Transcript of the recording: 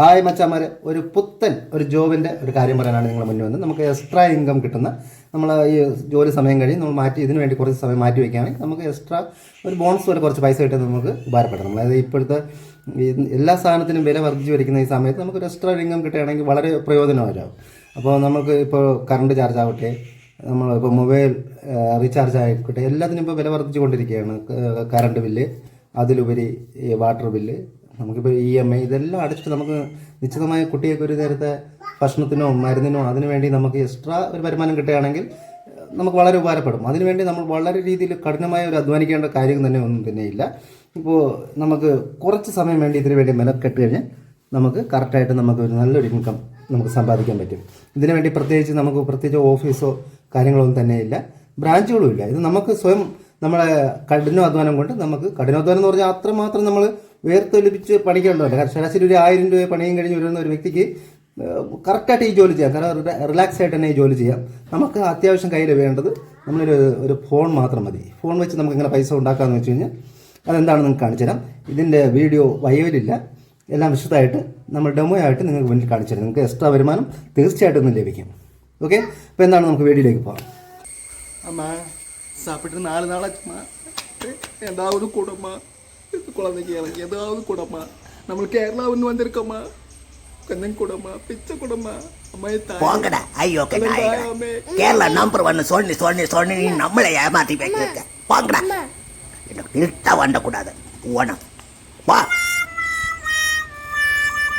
Hi മച്ചാമാരെ. ഒരു പുത്തൻ ഒരു ജോബിന്റെ ഒരു കാര്യം പറയാനാണ് നിങ്ങൾ മുന്നിൽ വന്നത്. നമുക്ക് എക്സ്ട്രാ ഇൻകം കിട്ടുന്ന നമ്മൾ ഈ ജോലി സമയം കഴിഞ്ഞ് നമ്മൾ മാറ്റി ഇതിനു വേണ്ടി കുറച്ച് സമയം മാറ്റി വയ്ക്കുകയാണെങ്കിൽ നമുക്ക് എക്സ്ട്രാ ഒരു ബോണസ് പോലെ കുറച്ച് പൈസ കിട്ടുന്നത് നമുക്ക് ഉപകാരപ്പെടണം അതായത് ഇപ്പോഴത്തെ എല്ലാ സാധനത്തിനും വില വർദ്ധിച്ചു വരിക്കുന്ന ഈ സമയത്ത് നമുക്ക് ഒരു എക്സ്ട്രാ ഇൻകം കിട്ടുകയാണെങ്കിൽ വളരെ പ്രയോജനമാകും അപ്പോൾ നമുക്ക് ഇപ്പോൾ കറണ്ട് ചാർജ് ആവട്ടെ നമ്മൾ ഇപ്പോൾ മൊബൈൽ റീചാർജ് ആയിക്കോട്ടെ എല്ലാത്തിനും ഇപ്പോൾ വില വർദ്ധിച്ചു കൊണ്ടിരിക്കുകയാണ് കറണ്ട് ബില്ല് അതിലുപരി വാട്ടർ ബില്ല് നമുക്കിപ്പോൾ ഇ എം ഐ ഇതെല്ലാം അടച്ചിട്ട് നമുക്ക് നിശ്ചിതമായ കുട്ടിയൊക്കെ ഒരു നേരത്തെ ഭക്ഷണത്തിനോ മരുന്നിനോ അതിനു വേണ്ടി നമുക്ക് എക്സ്ട്രാ ഒരു വരുമാനം കിട്ടുകയാണെങ്കിൽ നമുക്ക് വളരെ ഉപകാരപ്പെടും. അതിനുവേണ്ടി നമ്മൾ വളരെ രീതിയിൽ കഠിനമായ ഒരു അധ്വാനിക്കേണ്ട കാര്യം തന്നെ ഒന്നും തന്നെയില്ല ഇപ്പോൾ നമുക്ക് കുറച്ച് സമയം വേണ്ടി ഇതിനു വേണ്ടി മെനക്കെട്ട് കഴിഞ്ഞാൽ നമുക്ക് കറക്റ്റായിട്ട് നമുക്ക് ഒരു നല്ലൊരു ഇൻകം നമുക്ക് സമ്പാദിക്കാൻ പറ്റും. ഇതിനു വേണ്ടി പ്രത്യേകിച്ച് നമുക്ക് പ്രത്യേകിച്ച് ഓഫീസോ കാര്യങ്ങളൊന്നും ഇല്ല. ബ്രാഞ്ചുകളും ഇല്ല. ഇത് നമുക്ക് സ്വയം നമ്മളെ കഠിനാധ്വാനം കൊണ്ട് നമുക്ക് കഠിനാധ്വാനം എന്ന് പറഞ്ഞാൽ അത്രമാത്രം നമ്മൾ വേർത്തൊലിപ്പിച്ച് പണിക്കേണ്ടതല്ല കാരണം ശരാശരി ഒരു ആയിരം രൂപ പണിയും കഴിഞ്ഞ് വരുന്ന ഒരു വ്യക്തിക്ക് കറക്റ്റായിട്ട് ഈ ജോലി ചെയ്യാം. കാരണം റിലാക്സ് ആയിട്ട് തന്നെ ഈ ജോലി ചെയ്യാം. നമുക്ക് അത്യാവശ്യം കയ്യിൽ വേണ്ടത് നമ്മളൊരു ഒരു ഫോൺ മാത്രം മതി. ഫോൺ വെച്ച് നമുക്ക് ഇങ്ങനെ പൈസ ഉണ്ടാക്കാമെന്ന് വെച്ച് കഴിഞ്ഞാൽ അതെന്താണെന്ന് നിങ്ങൾക്ക് കാണിച്ചു തരാം. ഇതിന്റെ വീഡിയോ വയവിലില്ല എല്ലാം വിശദമായിട്ട് നമ്മൾ ഡെമോ ആയിട്ട് നിങ്ങൾക്ക് മുന്നിൽ കാണിച്ചു തരാം. നിങ്ങൾക്ക് എക്സ്ട്രാ വരുമാനം തീർച്ചയായിട്ടും ഒന്നും ലഭിക്കും. ഓക്കെ അപ്പോൾ എന്താണ് നമുക്ക് വീഡിയോയിലേക്ക് പോകാം. അമ്മ സാപ്പിട്ട് നാല് നാളെ എന്താ ഒരു കുടുംബം? குழந்தைக்கு எனக்கு ஏதாவது கொடுமா நம்மளுக்கு கேரளாவுன்னு வந்திருக்கோமா கொஞ்சம் கொடுமா பிச்சை கொடுமா போங்கடா. ஐயோ கேரளா நம்பர் ஒன்னு சொன்னி சொன்னி சொன்னி நம்மளை ஏமாத்தி போங்கடா. எனக்கு நிறுத்தா வண்டக்கூடாது ஓனம்